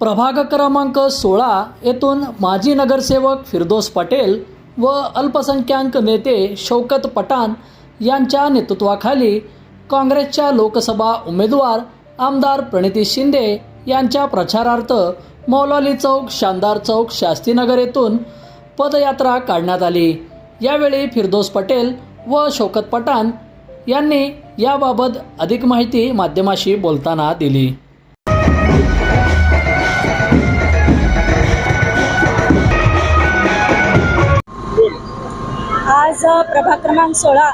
प्रभाग क्रमांक सोळा येथून माजी नगरसेवक फिरदोस पटेल व अल्पसंख्याक नेते शौकत पठाण यांच्या नेतृत्वाखाली काँग्रेसच्या लोकसभा उमेदवार आमदार प्रणिती शिंदे यांच्या प्रचारार्थ मौलाली चौक शानदार चौक शास्तीनगर येथून पदयात्रा काढण्यात आली. यावेळी फिरदोस पटेल व शौकत पठाण यांनी याबाबत अधिक माहिती माध्यमाशी बोलताना दिली. आज प्रभाग क्रमांक सोळा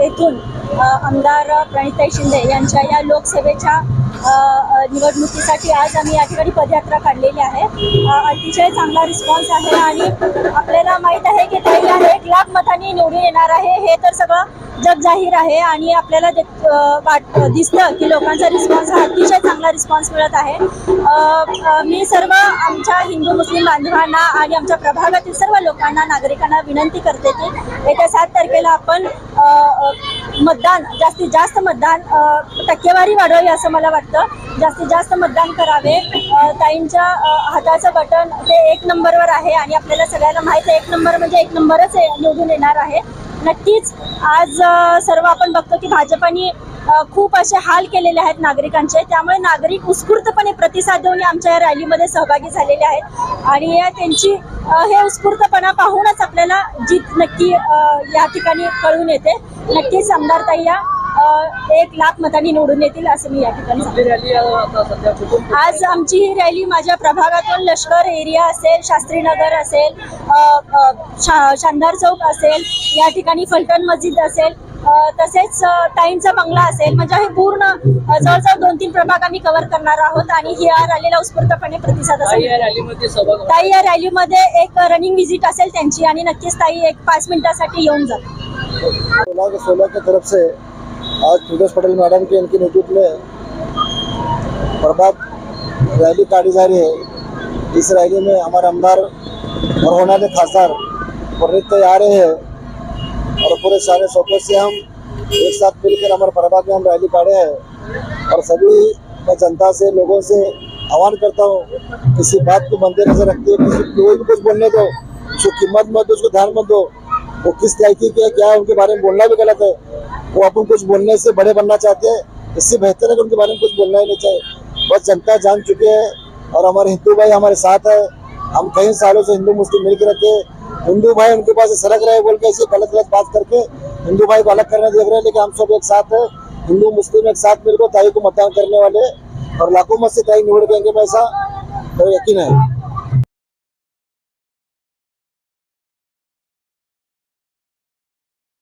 येथून आमदार प्रणिताई शिंदे यांच्या या लोकसभेच्या निवडणुकीसाठी आज आम्ही या ठिकाणी पदयात्रा काढलेली आहे. अतिशय चांगला रिस्पॉन्स आहे आणि आपल्याला माहीत आहे की ताई एक लाख मतांनी निवडून येणार आहे. हे तर सगळं जग जाहीर आहे आणि आपल्याला वाट दिसतं की लोकांचा रिस्पॉन्स हा अतिशय चांगला रिस्पॉन्स मिळत आहे. मी सर्व आमच्या हिंदू मुस्लिम बांधवांना आणि आमच्या प्रभागातील सर्व लोकांना नागरिकांना विनंती करते की येत्या सात तारखेला आपण मतदान जास्तीत जास्त मतदान टक्केवारी वाढवावी असं मला वाटतं. जास्तीत जास्त मतदान करावे. ताईंच्या हाताचं बटन ते एक नंबरवर आहे आणि आपल्याला सगळ्यांना माहीत आहे एक नंबर म्हणजे एक नंबरच निवडून येणार आहे. नक्कीच आज सर्व आपण बघतो की भाजपाने खूप असे हाल केलेले आहेत नागरिकांचे. त्यामुळे नागरिक उत्स्फूर्तपणे प्रतिसाद देऊन आमच्या या रॅलीमध्ये सहभागी झालेले आहेत. आणि या त्यांची हे उत्स्फूर्तपणा पाहूनच आपल्याला जीत नक्की या ठिकाणी कळून येते. नक्कीच आमदार ताई या एक लाख मतांनी निवडून येतील असं मी या ठिकाणी. आज आमची ही रॅली माझ्या प्रभागातून लष्कर एरिया असेल शास्त्रीनगर असेल शानदार चौक असेल या ठिकाणी फलटण मस्जिद असेल तसेच ताईंचा बंगला असेल. म्हणजे हे पूर्ण जवळजवळ दोन तीन प्रभाग आम्ही कव्हर करणार आहोत आणि या रॅलीला उत्स्फूर्तपणे प्रतिसाद ताई या असेल ताई या रॅलीमध्ये एक रनिंग विजिट असेल त्यांची आणि नक्कीच ताई एक पाच मिनिटासाठी येऊन सोलह की तरफ से आज फिरोज पटेल मैडम के इनके नेतृत्व में प्रभात रैली काटी जा रही है। इस रैली में हमारे आमदार और होने वाले खासदार परिणित आ रहे हैं और पूरे सारे शौकत से हम एक साथ मिलकर हमारे प्रभात में हम रैली काटे हैं और सभी मैं जनता से, लोगों से आह्वान करता हूँ, किसी बात को बंदे नज़र रखते हुए, किसी कोई भी कुछ बोलने दो, उसको कीमत मत दो, उसको ध्यान मत दो वो किस तरीके के क्या है, उनके बारे में बोलना भी गलत है। वो अपन कुछ बोलने से बड़े बनना चाहते हैं, इससे बेहतर है कि उनके बारे में कुछ बोलना ही नहीं चाहिए। बस जनता जान चुके हैं और हमारे हिंदू भाई हमारे साथ है। हम कई सालों से हिंदू मुस्लिम मिलकर रहते हैं। हिंदू भाई उनके पास सड़क रहे बोल के ऐसे गलत गलत बात करके हिंदू भाई को अलग करने देख रहे हैं, लेकिन हम सब एक साथ है। हिंदू मुस्लिम एक साथ मिलकर ताई को मतदान करने वाले और लाखों मत से ताई निवड़ देंगे पैसा। तो यकीन है।